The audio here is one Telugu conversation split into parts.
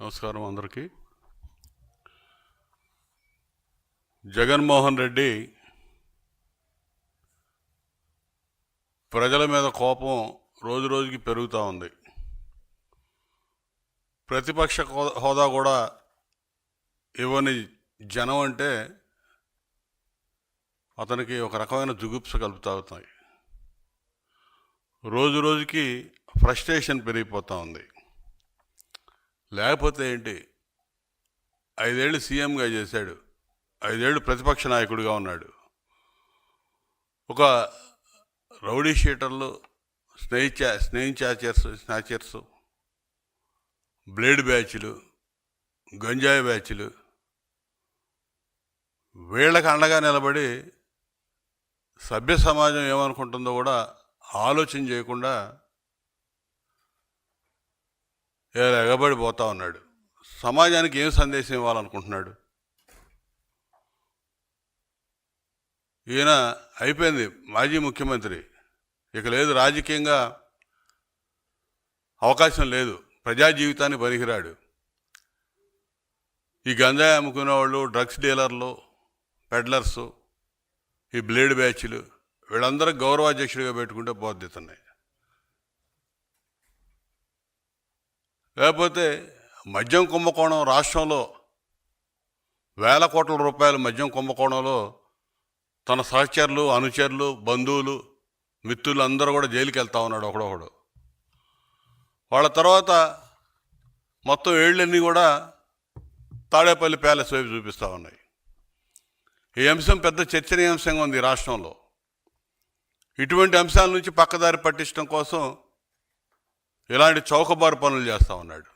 నమస్కారం అందరికీ. జగన్మోహన్ రెడ్డి ప్రజల మీద కోపం రోజు రోజుకి పెరుగుతూ ఉంది. ప్రతిపక్ష హోదా కూడా ఇవ్వని జనం అంటే అతనికి ఒక రకమైన జుగుప్స కలుపుతూ అవుతాయి రోజు రోజుకి ఫ్రస్ట్రేషన్ పెరిగిపోతూ ఉంది. లేకపోతే ఏంటి? ఐదేళ్ళు సీఎంగా చేశాడు. ఐదేళ్ళు ప్రతిపక్ష నాయకుడిగా ఉన్నాడు. ఒక రౌడీ షీటర్లు స్నేహి స్నేహించాచర్స్ స్నాచర్స్ బ్లేడ్ బ్యాచ్లు గంజాయి బ్యాచ్లు వీళ్ళకి అండగా నిలబడి సభ్య సమాజం ఏమనుకుంటుందో కూడా ఆలోచన చేయకుండా ఎగబడిపోతా ఉన్నాడు. సమాజానికి ఏం సందేశం ఇవ్వాలనుకుంటున్నాడు? ఈయన అయిపోయింది మాజీ ముఖ్యమంత్రి. ఇక లేదు రాజకీయంగా అవకాశం లేదు. ప్రజా జీవితాన్ని పనికిరాడు ఈ గంజాయి అమ్ముకునే వాళ్ళు డ్రగ్స్ డీలర్లు పెడ్లర్సు ఈ బ్లేడ్ బ్యాచ్లు వీళ్ళందరూ గౌరవాధ్యక్షుడిగా పెట్టుకుంటే పోద్దుతున్నాయి లేకపోతే మద్యం కుంభకోణం రాష్ట్రంలో వేల కోట్ల రూపాయల మద్యం కుంభకోణంలో తన సహచరులు అనుచరులు బంధువులు మిత్రులు అందరూ కూడా జైలుకి వెళ్తా ఉన్నాడు ఒకడొకడు. వాళ్ళ తర్వాత మొత్తం ఏళ్ళన్నీ కూడా తాడేపల్లి ప్యాలెస్ వైపు చూపిస్తూ ఉన్నాయి. ఈ అంశం పెద్ద చర్చనీయాంశంగా ఉంది రాష్ట్రంలో. ఇటువంటి అంశాల నుంచి పక్కదారి పట్టించడం కోసం ఇలాంటి చౌకబారు పనులు చేస్తూ ఉన్నాడు.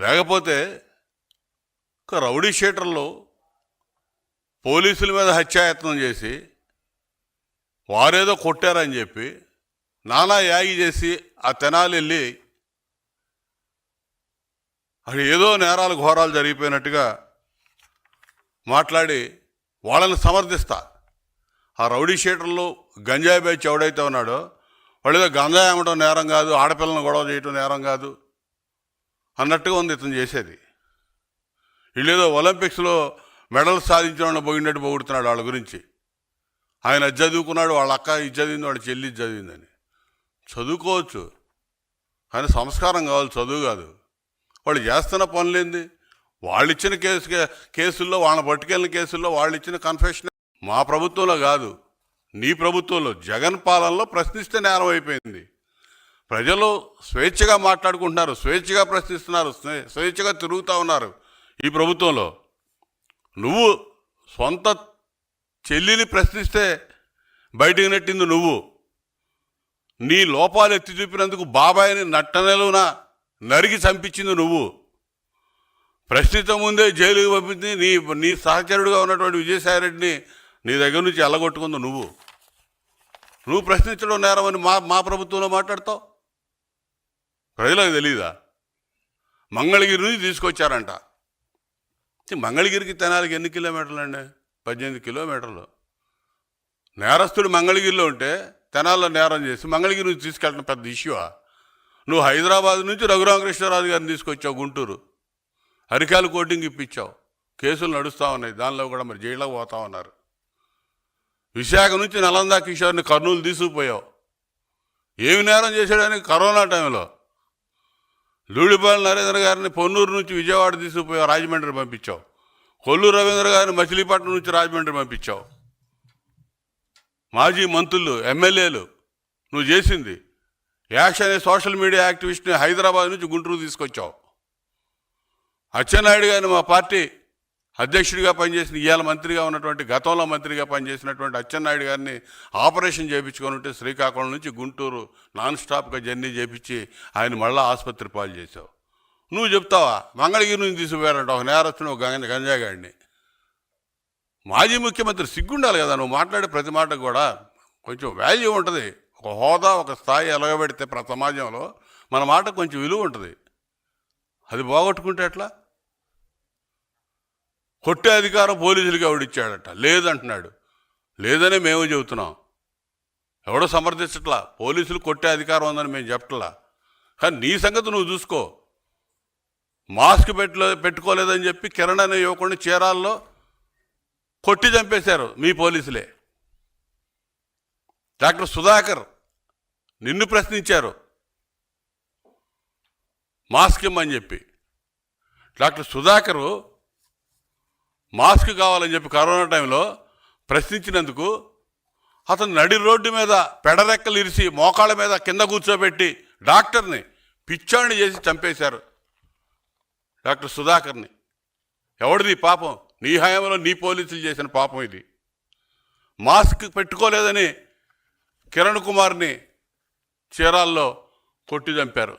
లేకపోతే ఒక రౌడీ షీటర్లు పోలీసుల మీద హత్యాయత్నం చేసి వారేదో కొట్టారని చెప్పి నానా యాగి చేసి ఆ తెనాలి వెళ్ళి అక్కడ ఏదో నేరాలు ఘోరాలు జరిగిపోయినట్టుగా మాట్లాడి వాళ్ళని సమర్థిస్తా. ఆ రౌడీ షీటర్లో గంజాయి బ్యాచ్ ఎవడైతే ఉన్నాడో వాళ్ళేదో ఏదో గంజాయి అమ్మటం నేరం కాదు ఆడపిల్లని గొడవ చేయటం నేరం కాదు అన్నట్టుగా ఉంది ఇతను చేసేది. వీళ్ళేదో ఒలింపిక్స్లో మెడల్ సాధించిన వాళ్ళని పోయినట్టు పొగుడుతున్నాడు వాళ్ళ గురించి. ఆయన చదువుకున్నాడు వాళ్ళ అక్క ఇది చదివింది వాళ్ళ చెల్లి ఇది చదివిందని. చదువుకోవచ్చు. ఆయన సంస్కారం కావాలి చదువు కాదు. వాళ్ళు చేస్తున్న పనులేంది వాళ్ళు ఇచ్చిన కేసు కేసుల్లో వాళ్ళని పట్టుకెళ్ళిన కేసుల్లో వాళ్ళు ఇచ్చిన కన్ఫెషన్ మా ప్రభుత్వంలో కాదు. నీ ప్రభుత్వంలో జగన్ పాలనలో ప్రశ్నిస్తే నేరం అయిపోయింది. ప్రజలు స్వేచ్ఛగా మాట్లాడుకుంటున్నారు స్వేచ్ఛగా ప్రశ్నిస్తున్నారు స్వేచ్ఛగా తిరుగుతూ ఉన్నారు ఈ ప్రభుత్వంలో. నువ్వు సొంత చెల్లిని ప్రశ్నిస్తే బయటికి నెట్టింది నువ్వు. నీ లోపాలు ఎత్తి చూపినందుకు బాబాయిని నట్టనెలున నరిగి చంపించింది నువ్వు. ప్రశ్నించ ముందే జైలుకి పంపింది నీ నీ సహచరుడుగా ఉన్నటువంటి విజయసాయిరెడ్డిని నీ దగ్గర నుంచి ఎల్లగొట్టుకుంది నువ్వు. నువ్వు ప్రశ్నించడం నేరమని మా మా ప్రభుత్వంలో మాట్లాడతావు? ప్రజలకు తెలీదా? మంగళగిరి నుంచి తీసుకొచ్చారంట. మంగళగిరికి తెనాలికి ఎన్ని కిలోమీటర్లు అండి? పద్దెనిమిది కిలోమీటర్లు. నేరస్తుడు మంగళగిరిలో ఉంటే తెనాల్లో నేరం చేసి మంగళగిరి నుంచి తీసుకెళ్ళడం పెద్ద ఇష్యూవా నువ్వు హైదరాబాద్ నుంచి రఘురామకృష్ణరాజు గారిని తీసుకొచ్చావు గుంటూరు. అరికాలు కోటింగ్ ఇప్పించావు. కేసులు నడుస్తూ ఉన్నాయి. దానిలో కూడా మరి జైల్లో పోతా ఉన్నారు. విశాఖ నుంచి నలందా కిషోర్ని కర్నూలు తీసుకుపోయావు. ఏమి నేరం చేశాడని కరోనా టైంలో? లూడిపాల నరేంద్ర గారిని పొన్నూరు నుంచి విజయవాడ తీసుకుపోయావు రాజమండ్రి పంపించావు. కొల్లూరు రవీంద్ర గారిని మచిలీపట్నం నుంచి రాజమండ్రి పంపించావు. మాజీ మంత్రులు ఎమ్మెల్యేలు నువ్వు చేసింది. యాక్షన్ అనే సోషల్ మీడియా యాక్టివిస్ట్ని హైదరాబాద్ నుంచి గుంటూరు తీసుకొచ్చావు. అచ్చెన్నాయుడు గారిని మా పార్టీ అధ్యక్షుడిగా పనిచేసిన ఇవాళ మంత్రిగా ఉన్నటువంటి గతంలో మంత్రిగా పనిచేసినటువంటి అచ్చెన్నాయుడు గారిని ఆపరేషన్ చేయించుకొని ఉంటే శ్రీకాకుళం నుంచి గుంటూరు నాన్ స్టాప్గా జర్నీ చేపించి ఆయన మళ్ళా ఆసుపత్రి పాలు చేసావు నువ్వు చెప్తావా? మంగళగిరి నుంచి తీసుకుపోయారంట ఒక నేరస్తుని ఒక గంజాగాడిని మాజీ ముఖ్యమంత్రి సిగ్గుండాలి కదా నువ్వు మాట్లాడే ప్రతి మాటకు కూడా కొంచెం వాల్యూ ఉంటుంది. ఒక హోదా ఒక స్థాయి ఎలగబెడితే ప్ర సమాజంలో మన మాట కొంచెం విలువ ఉంటుంది. అది పోగొట్టుకుంటే ఎట్లా? కొట్టే అధికారం పోలీసులకి ఎవడిచ్చాడట? లేదంటున్నాడు. లేదనే మేము చెబుతున్నాం. ఎవడో సమర్థించట్లా? పోలీసులు కొట్టే అధికారం ఉందని మేము చెప్పట్లా? కానీ నీ సంగతి నువ్వు చూసుకో. మాస్క్ పెట్టలే పెట్టుకోలేదని చెప్పి కిరణ్ అనే యువకుడిని చీరాల్లో కొట్టి చంపేశారు మీ పోలీసులే. డాక్టర్ సుధాకర్ నిన్ను ప్రశ్నించారు. మాస్క్ ఇమ్మని చెప్పి. డాక్టర్ సుధాకరు మాస్క్ కావాలని చెప్పి కరోనా టైంలో ప్రశ్నించినందుకు అతను నడి రోడ్డు మీద పెడరెక్కలు ఇరిసి మోకాళ్ళ మీద కింద కూర్చోబెట్టి డాక్టర్ని పిచ్చాడిని చేసి చంపేశారు. డాక్టర్ సుధాకర్ని. ఎవడిది పాపం? నీ హయాంలో నీ పోలీసులు చేసిన పాపం ఇది. మాస్క్ పెట్టుకోలేదని కిరణ్ కుమార్ని చీరాల్లో కొట్టి చంపారు.